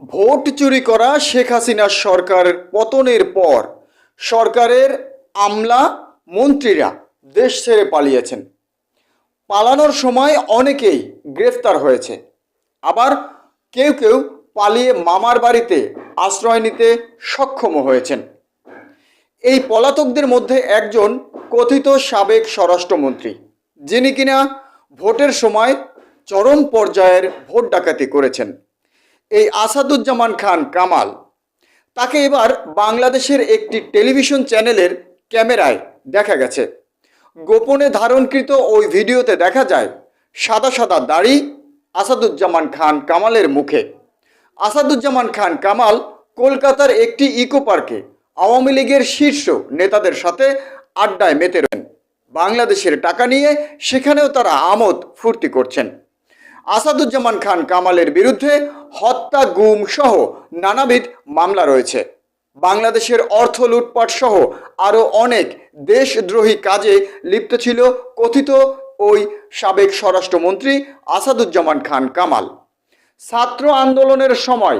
Vote চুরি করা শেখ হাসিনার সরকারের পতনের পর সরকারের আমলা মন্ত্রীরা দেশ ছেড়ে পালিয়েছেন। পালানোর সময় অনেকেই গ্রেফতার হয়েছে। আবার কেউ কেউ পালিয়ে মামার বাড়িতে আশ্রয় নিতে সক্ষম হয়েছেন। এই পলাতকদের মধ্যে একজন কথিত সাবেক স্বরাষ্ট্রমন্ত্রী, যিনি কিনা ভোটের সময় চরম পর্যায়ের ভোট ডাকাতি করেছেন। এই আসাদুজ্জামান খান কামাল, তাকে এবার বাংলাদেশের একটি টেলিভিশন চ্যানেলের ক্যামেরায় দেখা গেছে। গোপনে ধারণকৃত ওই ভিডিওতে দেখা যায়, সাদা সাদা দাড়ি আসাদুজ্জামান খান কামালের মুখে। আসাদুজ্জামান খান কামাল কলকাতার একটি ইকো পার্কে আওয়ামী লীগের শীর্ষ নেতাদের সাথে আড্ডায় মেতে রয়েন বাংলাদেশের টাকা নিয়ে সেখানেও তারা আমোদ ফুর্তি করছেন। আসাদুজ্জামান খান কামালের বিরুদ্ধে হত্যা, গুম সহ নানাবিধ মামলা রয়েছে। বাংলাদেশের অর্থ লুটপাট সহ আরও অনেক দেশদ্রোহী কাজে লিপ্ত ছিল কথিত ওই সাবেক স্বরাষ্ট্রমন্ত্রী আসাদুজ্জামান খান কামাল। ছাত্র আন্দোলনের সময়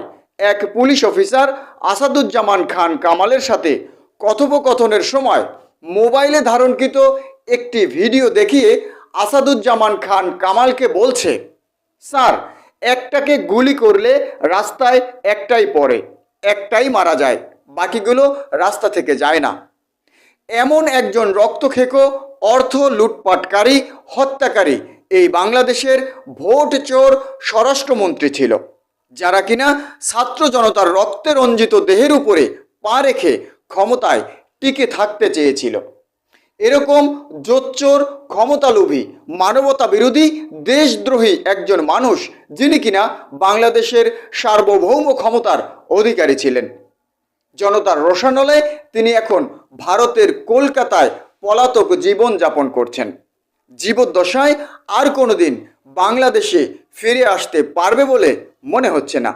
এক পুলিশ অফিসার আসাদুজ্জামান খান কামালের সাথে কথোপকথনের সময় মোবাইলে ধারণকৃত একটি ভিডিও দেখিয়ে আসাদুজ্জামান খান কামালকে বলছে স্যার, একটাকে গুলি করলে রাস্তায় একটাই পড়ে, একটাই মারা যায়, বাকিগুলো রাস্তা থেকে যায় না। এমন একজন রক্তখেকো অর্থ লুটপাটকারী, হত্যাকারী এই বাংলাদেশের ভোট চোর স্বরাষ্ট্রমন্ত্রী ছিল, যারা কিনা ছাত্র জনতার রক্তে রঞ্জিত দেহের উপরে পা রেখে ক্ষমতায় টিকে থাকতে চেয়েছিল। এরকম জোচ্চোর ক্ষমতালোভী, মানবতা বিরোধী, দেশদ্রোহী একজন মানুষ যিনি কিনা বাংলাদেশের সার্বভৌম ক্ষমতার অধিকারী ছিলেন। জনতার রোশানলে তিনি এখন ভারতের কলকাতায় পলাতক জীবন যাপন করছেন। জীবদ্দশায় আর কোনোদিন বাংলাদেশে ফিরে আসতে পারবে বলে মনে হচ্ছে না।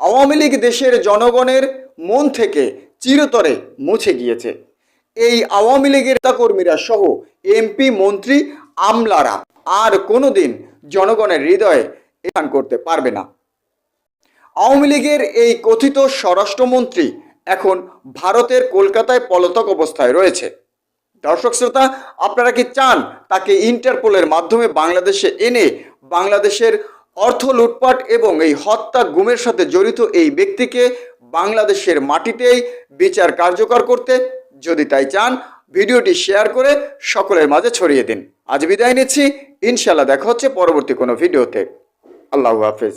আওয়ামী লীগ দেশের জনগণের মন থেকে চিরতরে মুছে গিয়েছে। এই আওয়ামী লীগের নেতাকর্মীরা সহ এমপি, মন্ত্রী, আমলারা আর কোনোদিন জনগণের হৃদয়ে স্থান করতে পারবে না। আওয়ামী লীগের এই কথিত স্বরাষ্ট্রমন্ত্রী এখন ভারতের কলকাতায় পলাতক অবস্থায় রয়েছে। দর্শক শ্রোতা, আপনারা কি চান তাকে ইন্টারপোলের মাধ্যমে বাংলাদেশে এনে বাংলাদেশের অর্থ লুটপাট এবং এই হত্যা গুমের সাথে জড়িত এই ব্যক্তিকে বাংলাদেশের মাটিতেই বিচার কার্যকর করতে যদি তাই চান, ভিডিওটি শেয়ার করে সকলের মাঝে ছড়িয়ে দিন। আজ বিদায় নিচ্ছি। ইনশাল্লাহ দেখা হচ্ছে পরবর্তী কোনো ভিডিওতে। আল্লাহ হাফেজ।